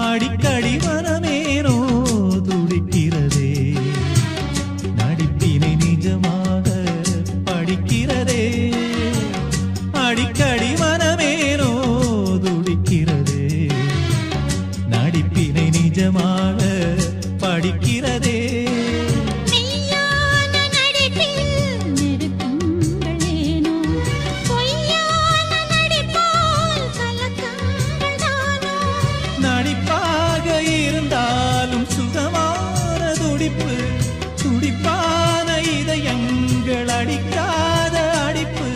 அடிக்கடி மனமேனோ துடிக்கிறதே. நடிப்பினை நிஜமாக படிக்கிறதே. அடிக்கடி மனமேனோ துடிக்கிறதே. நடிப்பினை நிஜமாக படிக்கிறதே. துடிப்பான இதயங்கள் அடிக்காத அடிப்பு.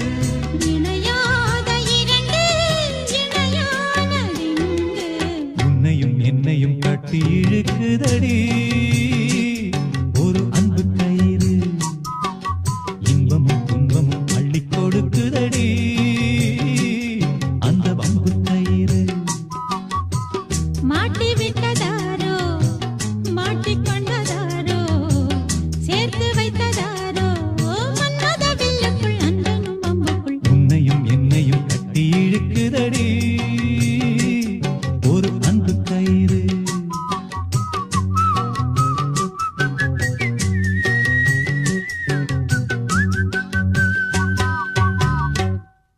உன்னையும் என்னையும் கட்டி இழுக்குதடி. ஒரு அன்பு கயிறு இன்பமும் துன்பமும்